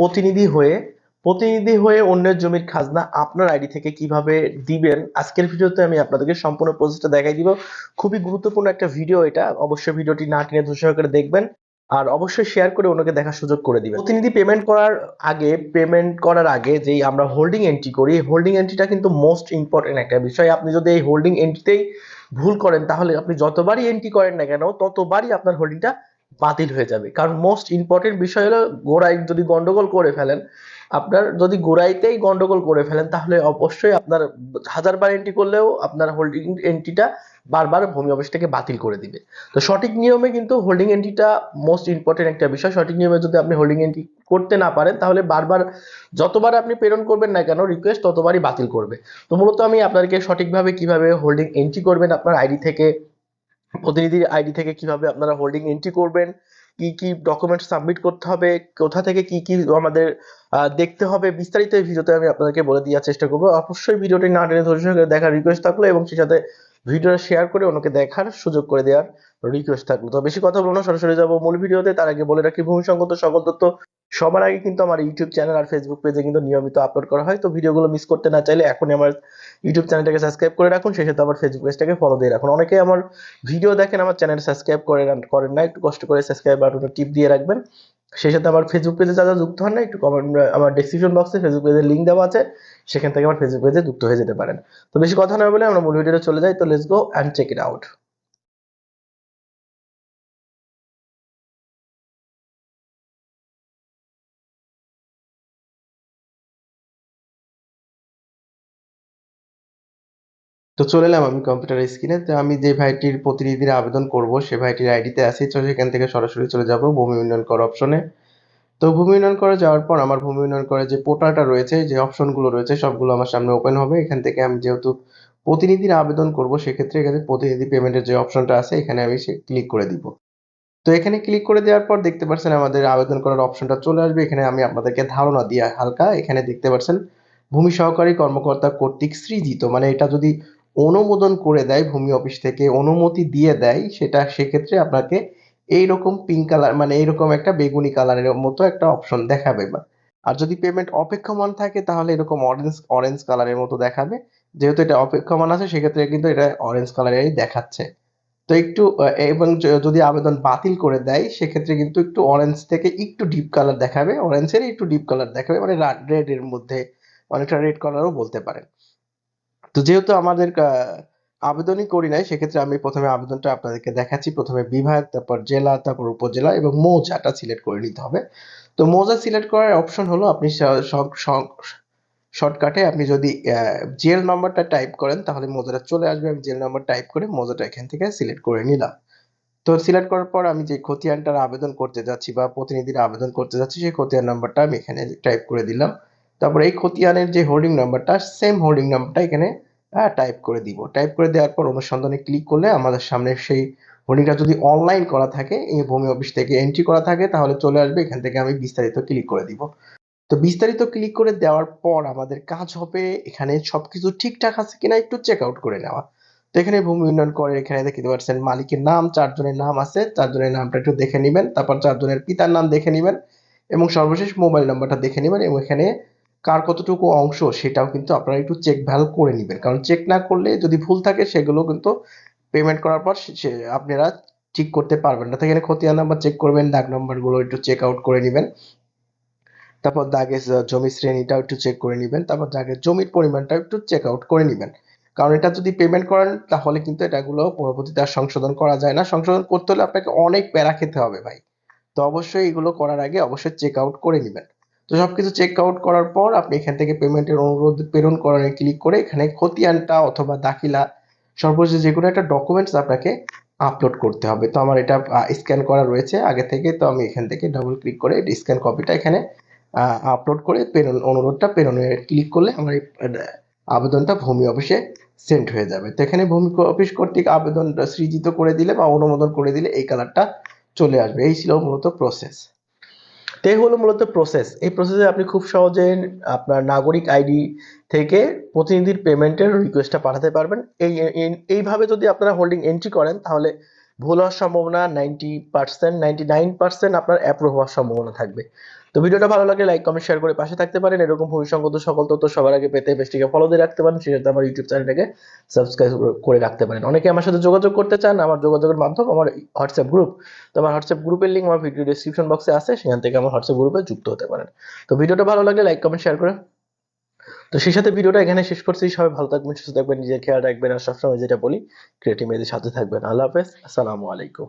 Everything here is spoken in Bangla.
প্রতিনিধি হয়ে প্রতিনিধি হয়ে অন্যের জমির খাজনা আপনার আইডি থেকে কীভাবে দিবেন? আজকের ভিডিওতে আমি আপনাদেরকে সম্পূর্ণ প্রসেসটা দেখাই দিব। খুবই গুরুত্বপূর্ণ একটা ভিডিও এটা। অবশ্যই ভিডিওটি না টেনে ধৈর্য সহকারে দেখবেন আর অবশ্যই শেয়ার করে অন্যকে দেখার সুযোগ করে দিবেন। প্রতিনিধি পেমেন্ট করার আগে পেমেন্ট করার আগে যেই আমরা হোল্ডিং এন্ট্রি করি, এই হোল্ডিং এন্ট্রিটা কিন্তু মোস্ট ইম্পর্টেন্ট একটা বিষয়। আপনি যদি এই হোল্ডিং এন্ট্রিতেই ভুল করেন, তাহলে আপনি যতবারই এন্ট্রি করেন না কেন, ততবারই আপনার হোল্ডিংটা বাতিল হয়ে যাবে। কারণ মোস্ট ইম্পর্টেন্ট বিষয় হলো গোড়ায় যদি গন্ডগোল করে ফেলেন, আপনার যদি গোড়াইতেই গন্ডগোল করে ফেলেন, তাহলে অবশ্যই আপনার হাজারবার এন্ট্রি করলেও আপনার হোল্ডিং এন্ট্রিটা বারবার ভূমি অফিস থেকে বাতিল করে দিবে। তো সঠিক নিয়মে কিন্তু হোল্ডিং এন্ট্রিটা মোস্ট ইম্পর্টেন্ট একটা বিষয়। সঠিক নিয়মে যদি আপনি হোল্ডিং এন্ট্রি করতে না পারেন, তাহলে বারবার যতবার আপনি প্রেরণ করবেন না কেন রিকোয়েস্ট ততবারই বাতিল করবে। তো মূলত আমি আপনাদেরকে সঠিকভাবে কীভাবে হোল্ডিং এন্ট্রি করবেন, আপনার আইডি থেকে প্রতিনিধির আইডি থেকে কীভাবে আপনারা হোল্ডিং এন্ট্রি করবেন, কি কি ডকুমেন্ট সাবমিট করতে হবে, কোথা থেকে কি কি আমাদের দেখতে হবে, বিস্তারিত এই ভিডিওতে আমি আপনাদেরকে বলে দেওয়ার চেষ্টা করব। অবশ্যই ভিডিওটি না টেনে ধৈর্য দেখার রিকোয়েস্ট থাকল এবং সেই সাথে ভিডিওটা শেয়ার করে অন্যকে দেখার সুযোগ করে দেওয়ার রিকোয়েস্ট থাকল। তো বেশি কথা বলব না, সরাসরি যাব মূল ভিডিওতে। তার আগে বলে রাখি, ভূমি সংগত সকল তথ্য সবার আগে কিন্তু আমার ইউটিউব চ্যানেল আর ফেসবুক পেজে কিন্তু নিয়মিত আপলোড করা হয়। তো ভিডিওগুলো মিস করতে না চাইলে এখনই আমার ইউটিউব চ্যানেলটাকে সাবস্ক্রাইব করে রাখুন। সেই সাথে আমার ফেসবুক পেজটাকে ফলো দিয়ে রাখুন। অনেকে আমার ভিডিও দেখেন, আমার চ্যানেল সাবস্ক্রাইব করে করেন না, একটু কষ্ট করে সাবস্ক্রাইব বাটনে টিপ দিয়ে রাখবেন। সেই সাথে আমার ফেসবুক পেজে যারা যুক্ত হন না, একটু কমেন্ট আমার ডিসক্রিপশন বক্সে ফেসবুক পেজের লিঙ্ক দেওয়া আছে, সেখান থেকে আমার ফেসবুক পেজে যুক্ত হয়ে যেতে পারেন। তো বেশি কথা না বলে আমরা মূল ভিডিওটা চলে যাই, তো let's go and check it out তো চলে এলাম আমি কম্পিউটার স্ক্রিনে তো আমি যে ভাইটির প্রতিনিধির আবেদন করব, সে ভাইটির আইডিতে আছি। তো সেখান থেকে সরাসরি চলে যাব ভূমি উন্নয়ন কর অপশনে তো ভূমি উন্নয়ন করে যাওয়ার পর আমার ভূমি উন্নয়ন করে যে পোর্টালটা রয়েছে, যে অপশনগুলো রয়েছে, সবগুলো আমার সামনে ওপেন হবে। এখান থেকে আমি যেহেতু প্রতিনিধির আবেদন করব, সেক্ষেত্রে এখানে প্রতিনিধি পেমেন্টের যে অপশনটা আছে, এখানে আমি সে ক্লিক করে দিব। তো এখানে ক্লিক করে দেওয়ার পর দেখতে পাচ্ছেন আমাদের আবেদন করার অপশনটা চলে আসবে। এখানে আমি আপনাদেরকে ধারণা দিয়ে হালকা এখানে দেখতে পাচ্ছেন ভূমি সহকারী কর্মকর্তা কর্তৃক সৃজিত। মানে এটা যদি অনুমোদন করে দেয় ভূমি অফিস থেকে, অনুমতি দিয়ে দেয় সেটা, সেক্ষেত্রে আপনাকে এইরকম পিঙ্ক কালার মানে এইরকম একটা বেগুনি কালারের মতো একটা অপশন দেখাবে বা- আর যদি পেমেন্ট অপেক্ষমান থাকে, তাহলে এরকম অরেঞ্জ অরেঞ্জ কালারের মতো দেখাবে। যেহেতু এটা অপেক্ষমান আছে, সেক্ষেত্রে কিন্তু এটা অরেঞ্জ কালারেরই দেখাচ্ছে। তো একটু এবং যদি আবেদন বাতিল করে দেয়, সেক্ষেত্রে কিন্তু একটু অরেঞ্জ থেকে একটু ডিপ কালার দেখাবে। অরেঞ্জের একটু ডিপ কালার দেখাবে মানে রেড এর মধ্যে। অনেকটা রেড কালারও বলতে পারেন। তো যেহেতু আমাদের আবেদনই করি নাই, সেক্ষেত্রে আমি প্রথমে আবেদনটা আপনাদেরকে দেখাচ্ছি। প্রথমে বিভাগ, তারপর জেলা, তারপর উপজেলা এবং মৌজাটা সিলেক্ট করে নিতে হবে। তো মৌজা সিলেক্ট করার অপশন হলো, আপনি শর্টকাটে আপনি যদি জেল নাম্বারটা টাইপ করেন, তাহলে মৌজাটা চলে আসবে। আমি জেল নাম্বার টাইপ করে মৌজাটা এখান থেকে সিলেক্ট করে নিলাম। তো সিলেক্ট করার পর আমি যে খতিয়ানটার আবেদন করতে যাচ্ছি বা প্রতিনিধির আবেদন করতে যাচ্ছি, সেই খতিয়ান নাম্বারটা আমি এখানে টাইপ করে দিলাম। তারপর এই খতিয়ানের যে হোল্ডিং নাম্বারটা সেম হোল্ডিং নাম্বারটা এখানে টাইপ করে দিব। টাইপ করে দেওয়ার পর অনুসন্ধানে ক্লিক করলে আমাদের সামনে সেই হোল্ডিংটা যদি অনলাইন করা থাকে, এই ভূমি অফিস থেকে এন্ট্রি করা থাকে, তাহলে চলে আসবে। এখান থেকে আমি বিস্তারিত ক্লিক করে দিব। তো বিস্তারিত ক্লিক করে দেওয়ার পর আমাদের কাজ হবে এখানে সবকিছু ঠিকঠাক আছে কিনা একটু চেক আউট করে নেওয়া। তো এখানে ভূমি উন্নয়ন করে, এখানে দেখতে পাচ্ছেন মালিকের নাম, চারজনের নাম আছে। চারজনের নামটা একটু দেখে নেবেন। তারপর চারজনের পিতার নাম দেখে নেবেন। এবং সর্বশেষ মোবাইল নাম্বারটা দেখে নেবেন। এবং এখানে কার কতটুকু অংশ সেটাও কিন্তু আপনারা একটু চেক ভ্যাল করে নেবেন। কারণ চেক না করলে যদি ভুল থাকে সেগুলো কিন্তু পেমেন্ট করার পর আপনারা ঠিক করতে পারবেন না। এখানে খতিয়ান নাম্বার চেক করবেন, দাগ নাম্বারগুলো একটু চেক আউট করে নেবেন। তারপর দাগের জমি শ্রেণীটাও একটু চেক করে নেবেন। তারপর দাগের জমির পরিমাণটা একটু চেক আউট করে নেবেন। কারণ এটা যদি পেমেন্ট করেন, তাহলে কিন্তু এটাগুলো পরবর্তীতে আর সংশোধন করা যায় না। সংশোধন করতে হলে আপনাকে অনেক প্যারা খেতে হবে ভাই। তো অবশ্যই এগুলো করার আগে অবশ্যই চেক আউট করে নেবেন। তো সবকিছু চেক আউট করার পর আপনি এখান থেকে পেমেন্টের অনুরোধ প্রেরণ করার ক্লিক করে এখানে খতিয়ানটা অথবা দাখিলা সর্বশেষ যে কোনো একটা ডকুমেন্টস আপনাকে আপলোড করতে হবে। তো আমার এটা স্ক্যান করা রয়েছে আগে থেকে। তো আমি এখান থেকে ডাবল ক্লিক করে স্ক্যান কপিটা এখানে আপলোড করে প্রেরণ, অনুরোধটা প্রেরণে ক্লিক করলে আমার আবেদনটা ভূমি অফিসে সেন্ড হয়ে যাবে। তো এখানে ভূমি অফিস কর্তৃক আবেদন সৃজিত করে দিলে বা অনুমোদন করে দিলে এই কালারটা চলে আসবে। এই ছিল মূলত প্রসেস তো এই হলো মূলত প্রসেস এই প্রসেসে আপনি খুব সহজে আপনার নাগরিক আইডি থেকে প্রতিনিধির পেমেন্টের রিকোয়েস্টটা পাঠাতে পারবেন। এই, এই- এইভাবে যদি আপনারা হোল্ডিং এন্ট্রি করেন, তাহলে ভুল হওয়ার সম্ভাবনা ninety percent ninety nine percent আপনার অ্যাপ্রুভ হওয়ার সম্ভাবনা থাকবে। তো ভিডিওটা ভালো লাগে লাইক কমেন্ট শেয়ার করে পাশে থাকতে পারেন। এরকম ভবিষ্যৎ সকল তথ্য সবার আগে পেতে পেজটিকে ফলো দিয়ে রাখতে পারেন। সেক্ষেত্রে আমার ইউটিউব চ্যানেলটাকে সাবস্ক্রাইব করে রাখতে পারেন। অনেকে আমার সাথে যোগাযোগ করতে চান, আমার যোগাযোগের মাধ্যম আমার হোয়াটসঅ্যাপ গ্রুপ তো আমার হোয়াটসঅ্যাপ গ্রুপের লিঙ্ক আমার ভিডিও ডিসক্রিপশন বক্সে আছে। সেখান থেকে আমার হোয়াটসঅ্যাপ গ্রুপে যুক্ত হতে পারেন। তো ভিডিওটা ভালো লাগে লাইক কমেন্ট শেয়ার করে তো সেই সাথে ভিডিওটা এখানে শেষ করছি। সবাই ভালো থাকবেন, সুস্থ থাকবেন, নিজের খেয়াল রাখবেন, আর সবসময় যেটা বলি ক্রিয়েটিভ মেয়েদের সাথে থাকবেন। আল্লাহ হাফেজ, আসসালামু আলাইকুম।